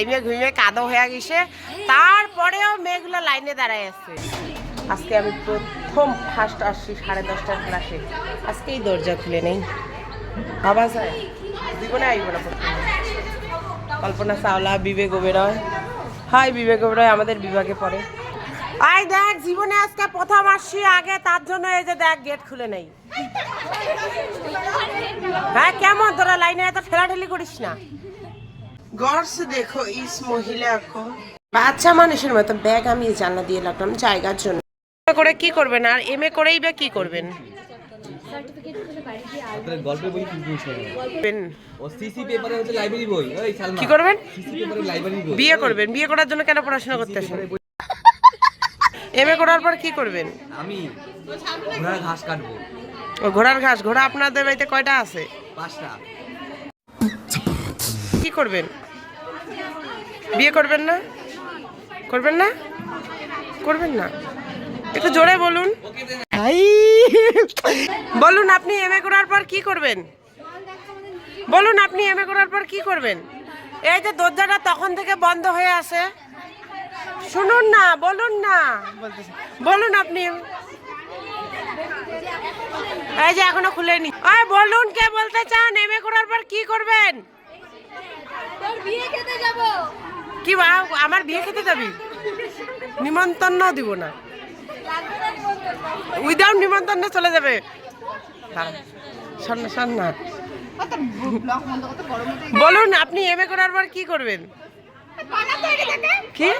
ঘাইমে ঘুইমে কাদো হয়ে গেছে। তারপরেও মেয়েগুলো লাইনে দাঁড়ায় আছে। আজকে আমি প্রথম ফার্স্ট আসছি সাড়ে দশটার ক্লাসে আজকেই দরজা খুলে নেই। যায়। জীবনে আইব না কল্পনা চাওলা, বিবেক ওবেরয় হাই, বিবেক ওবেরয় আমাদের বিভাগে পড়ে। আই দেখ, জীবনে আজকে প্রথম আসছি। আগে তার জন্য এই যে দেখ গেট খুলে নেই। হ্যাঁ কেমন তোরা লাইনে এত ঠেলাঠেলি করিস না? গর্স দেখো ইস মহিলা কো বাচ্চা মানুষের মতো ব্যাগ আমি জানলা দিয়ে রাখলাম জায়গার জন্য। করে কি করবেন আর এম এ করেই বা কি করবেন? কি করবেন। বিয়ে করবেন। বিয়ে করার জন্য কেন পড়াশোনা করতেছেন? এম এ করার পর কি করবেন? আমি ঘোড়ার ঘাস কাটবো। ও ঘোড়ার ঘাস। ঘোড়া আপনাদের বাড়িতে কয়টা আছে? পাঁচটা। কি করবেন? বিয়ে করবেন না? করবেন না? করবেন না? একটু জোরে বলুন! বলুন আপনি এম এ করার পর কি করবেন? বলুন আপনি এম এ করার পর কি করবেন? এই যে দরজাটা তখন থেকে বন্ধ হয়ে আছে। শুনুন না বলুন না। বলুন আপনি। এই যে এখনও খুলেনি। আয় বলুন কে বলতে চান? এম এ করার পর কি করবেন? কি বা আমার বিয়ে খেতে যাবি? নিমন্ত্রণ দিব না। উইদাউট নিমন্ত্রণ চলে যাবে। শোন না শোন না। বলুন আপনি এম এ করার পর কি করবেন? কি?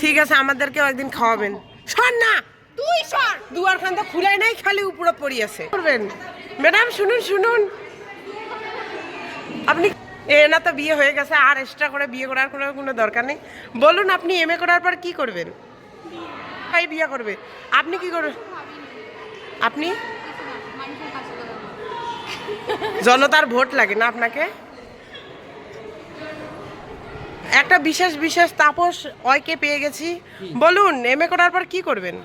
ঠিক আছে আমাদেরকে একদিন খাওয়াবেন। শোন না তুই সর। দুয়ার খান তো খুলাই নাই খালি উপরে পড়ি আছে করবেন? ম্যাডাম শুনুন শুনুন। আপনি এ না তো বিয়ে হয়ে গেছে আর এক্সট্রা করে বিয়ে করার কোনো কোনো দরকার নেই। বলুন আপনি এম এ করার পর কি করবেন? ভাই বিয়ে করবে। আপনি কি করবেন? আপনি? জনতার ভোট লাগে না আপনাকে? একটা বিশেষ বিশেষ তাপস অয়কে পেয়ে গেছি। বলুন এম এ করার পর কি করবেন?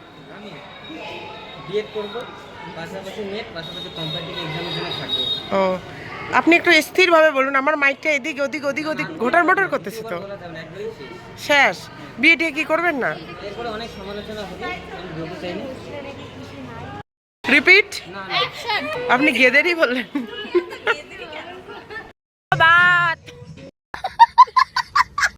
ও আপনি একটু স্থিরভাবে বলুন আমার মাইকটা এদিক ওদিক ওদিক ওদিক ঘোটার মোটর করতেছে তো। শেষ। টিয়ে কি করবেন না? রিপিট আপনি গেদেরই বললেন।